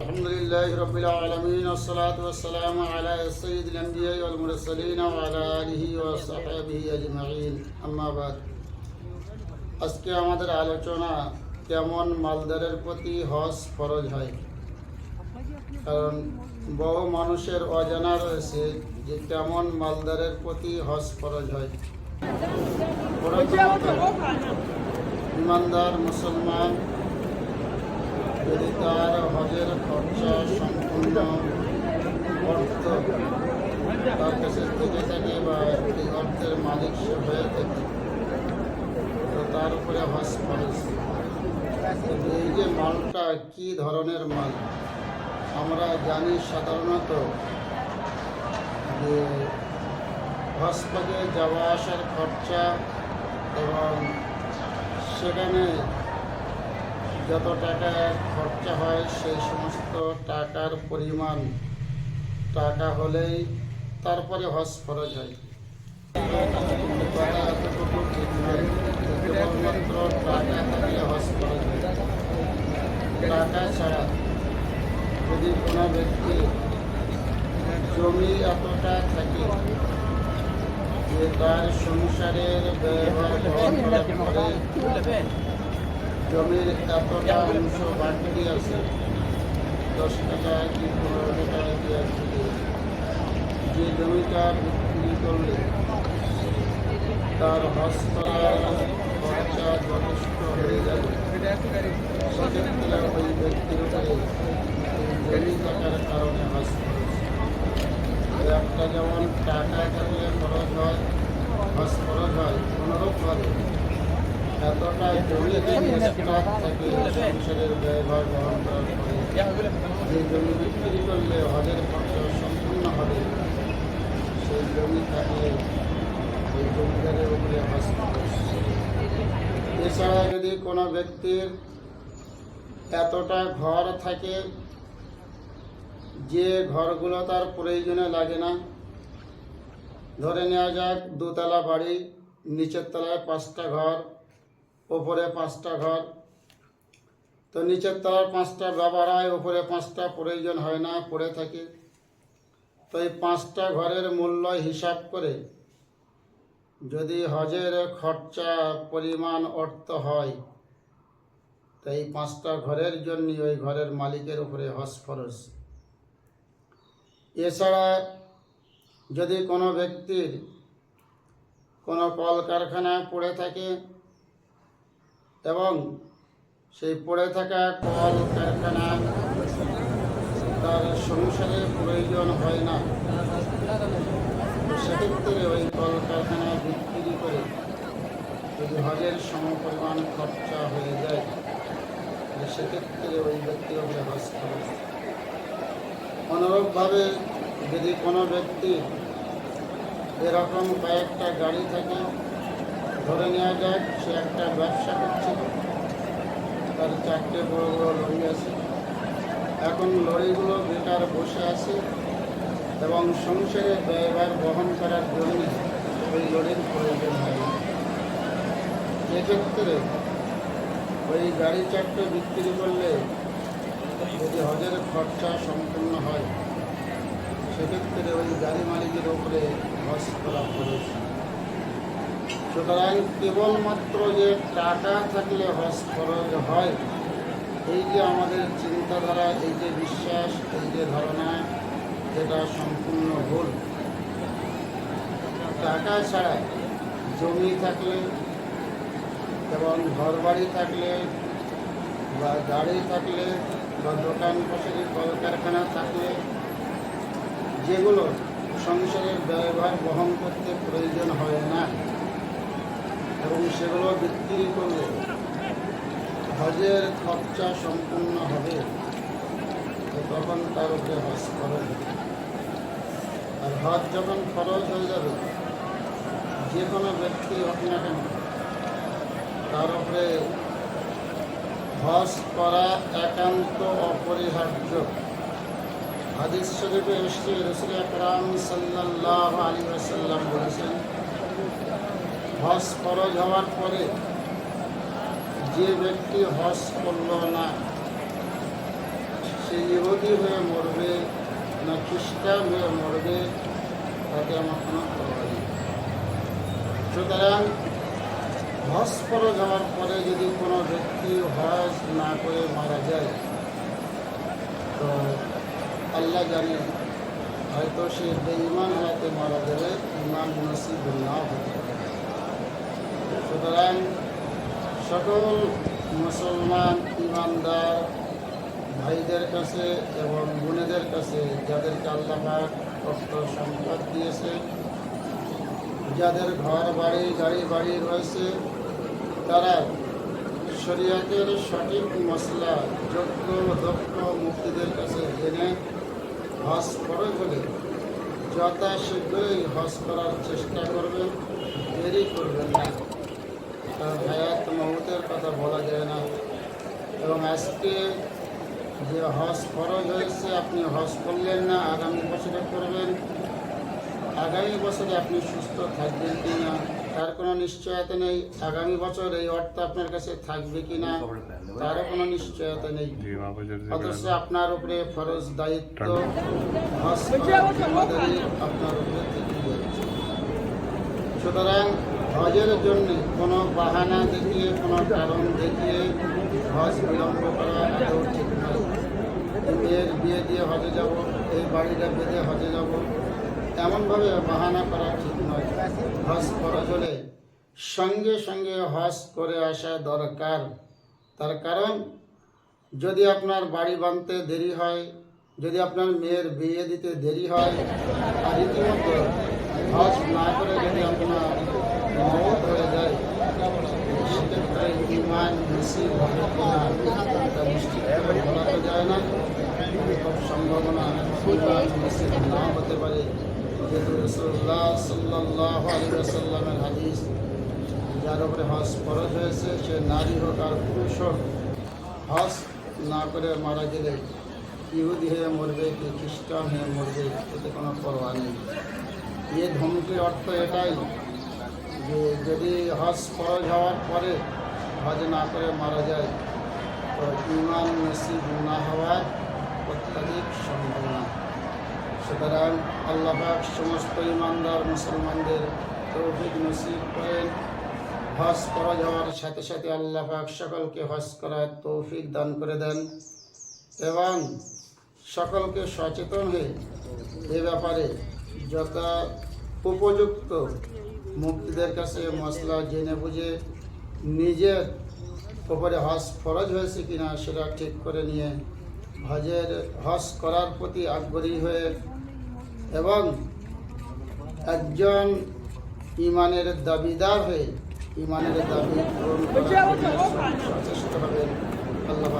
الحمد لله رب العالمين والصلاة والسلام على سيد الأنبياء والمرسلين وعلى آله وصحبه أجمعين أما بعد আজকে আমাদের আলোচনা কেমন মালদারের প্রতি হজ ফরজ হয় কারণ বহু মানুষের অজানা রয়েছে যে কেমন মালদারের প্রতি হজ ফরজ হয় প্রথমত, ইমানদার মুসলমান যদি তার হজের খরচা সম্পূর্ণ অর্থ তার কাছে থেকে থাকে বা এই অর্থের মালিক সে হয়ে থাকে। তো তার উপরে হজ খরচ এই যে মালটা কি ধরনের মাল? আমরা জানি সাধারণত যে হসপাকে যাওয়া আসার খরচা এবং সেখানে যত টাকা খরচা হয় সেই সমস্ত টাকার পরিমাণ টাকা হলেই তারপরে হজ হয়। এতটুকু ঠিক নয় কেবলমাত্র টাকা থাকলে খরচ হয়। টাকা ছাড়া যদি কোনো ব্যক্তি জমি এতটা থাকে যে তার সংসারের ব্যবহার গ্রহণ জমির এতটা অংশ বাকি আছে, দশ টাকা কি পনেরো টাকা আছে। যে জমিটা বিক্রি করলে তার করার খরচা যথেষ্ট হয়ে যাবে। ওই ব্যক্তির উপরে জমি থাকার কারণে হজ খরচ একটা যেমন টাকা থাকলে খরচ হয় হজ খরচ হয় অনুরূপভাবে জমি করলে সম্পূর্ণ হবে সেই জমি উপরে এছাড়া যদি কোনো ব্যক্তির এতটা ঘর থাকে, যে ঘরগুলো তার প্রয়োজনে লাগে না, ধরে নেওয়া যাক, দোতলা বাড়ি, নিচের তলায় পাঁচটা ঘর ওপরে পাঁচটা ঘর। তো নিচের তলার পাঁচটা ব্যবহার হয়, ওপরে পাঁচটা প্রয়োজন হয় না, পড়ে থাকে। তো এই পাঁচটা ঘরের মূল্য হিসাব করে যদি হজের খরচা পরিমাণ অর্থ হয়, তো এই পাঁচটা ঘরের জন্য ওই ঘরের মালিকের উপরে হজ খরচ এছাড়া যদি কোনো ব্যক্তির কোনো কলকারখানা পড়ে থাকে এবং সেই পড়ে থাকা কল, কারখানা তার সংসারে প্রয়োজন হয় না। সেক্ষেত্রে ওই কলকারখানা বিক্রি করে যদি হজের সমপরিমাণ খরচা হয়ে যায় সেক্ষেত্রে ওই ব্যক্তির উপরে হজ খরচ অনুরূপভাবে যদি কোনো ব্যক্তি এরকম কয়েকটা গাড়ি থাকে ধরে নেওয়া যাক সে একটা ব্যবসা করছে। তার চারটে বড় বড় লরি আছে। এখন লরিগুলো বেকার বসে আছে এবং সংসারের ব্যয়ভার বহন করার জন্য ওই লরির প্রয়োজন হয়। এক্ষেত্রে ওই গাড়ি চারটে বিক্রি করলে যদি হজের খরচা সম্পূর্ণ হয়, সেক্ষেত্রে ওই গাড়ি মালিকের উপরে হজ করা খরচ। সুতরাং কেবলমাত্র যে টাকা থাকলে হজ খরচ হয়, এই যে আমাদের চিন্তাধারা, এই যে বিশ্বাস, এই যে ধারণা, এটা সম্পূর্ণ ভুল। টাকা ছাড়া জমি থাকলে এবং ঘরবাড়ি থাকলে বা গাড়ি থাকলে বা দোকান পাশারি কলকারখানা থাকলে, যেগুলো সংসারের ব্যয়ভার বহন করতে প্রয়োজন হয় না। এবং সেগুলো বিক্রি করলে হজের খরচা সম্পূর্ণ হবে। তখন তার উপরে হজ খরচ আর হজ যখন খরচ হয়ে যাবে, যে কোনো ব্যক্তি হোক না কেন, তার উপরে হজ করা একান্ত অপরিহার্য। হাদিস শরীফে এসছে রসুল আকরাম সাল্লাহ আলী আসাল্লাম বলেছেন হজ ফরজ হওয়ার পরে যে ব্যক্তি হজ করল না, সে ইহুদি হয়ে মরবে না খ্রিস্টান হয়ে মরবে, তাকে আমার কোনো নেই সুতরাং হজ করে যাওয়ার পরে যদি কোনো ব্যক্তি হজ না করে মারা যায়, তো আল্লাহ জানে, হয়তো সে বেঈমান হাতে মারা যাবে ইমান নসিব হতে পারে সুতরাং সকল মুসলমান ইমানদার ভাইদের কাছে এবং বোনেদের কাছে যাদেরকে আল্লাহ কষ্ট সম্পদ দিয়েছে, যাদের ঘর বাড়ি, গাড়ি বাড়ি রয়েছে, তারা শরীয়তের সঠিক মশলা, যোগ্য, দক্ষ মুক্তিদের কাছে জেনে হজ খরচ হলে যথাশীঘ্রই হজ করার চেষ্টা করবেন, দেরি করবেন না। কথা বলা যায় না। এবং আজকে যে হজ খরচ হয়েছে, আপনি হজ করলেন না, আগামী বছরে করবেন। আগামী বছরে আপনি সুস্থ থাকবেন কি না, তার কোনো নিশ্চয়তা নেই। আগামী বছর এই অর্থ আপনার কাছে থাকবে কি না, তারও কোনো নিশ্চয়তা নেই। অথচ আপনার উপরে ফরজ দায়িত্ব আপনার উপরে সুতরাং হজের জন্য কোনো বাহানা দেখিয়ে, কোনো কারণ দেখিয়ে হজ বিলম্ব করা আদৌ ঠিক নয়। মেয়ের বিয়ে দিয়ে হজে যাব, এই বাড়িটা বেঁধে হজে যাব এমনভাবে বাহানা করা ঠিক নয়। হজ খরচ হলে সঙ্গে সঙ্গে হজ করে আসা দরকার। তার কারণ, যদি আপনার বাড়ি বাঁধতে দেরি হয়, যদি আপনার মেয়ের বিয়ে দিতে দেরি হয়, আর রীতিমতো হজ না করে যদি আপনার মত হয়ে যায় সেক্ষেত্রে ইমান নসিব যায় না খুব সম্ভাবনা ইমান না হতে পারে যেহেতু রসুল্লাহ সাল্লাহ যার উপরে হজ ফরজ হয়েছে সে নারী হোক আর পুরুষ হোক হজ না করে মারা গেলে ইহুদি হয়ে মরবে কি খ্রিস্টান হয়ে মরবে এতে কোনো পরোয়া নেই এ ধমকির অর্থ এটাই যে যদি হজ ফরজ হওয়ার পরে হজ না করে মারা যায়, তো ইমান নসিব না হওয়ার অত্যাধিক সম্ভাবনা। সুতরাং আল্লাহ পাক সমস্ত ইমানদার মুসলমানদের তৌফিক নসিব করেন। হজ করা যাওয়ার সাথে সাথে আল্লাহ পাক সকলকে হজ করার তৌফিক দান করে দেন এবং সকলকে সচেতন হয়ে এ ব্যাপারে যত উপযুক্ত মুক্তিদের কাছে মশলা জেনে বুঝে নিজের ওপরে হজ ফরজ হয়েছে কিনা সেটা ঠিক করে নিয়ে হজের হজ করার প্রতি আগ্রহী হয়ে এবং একজন ইমানের দাবিদার হয়ে ইমানের দাবি আল্লাহ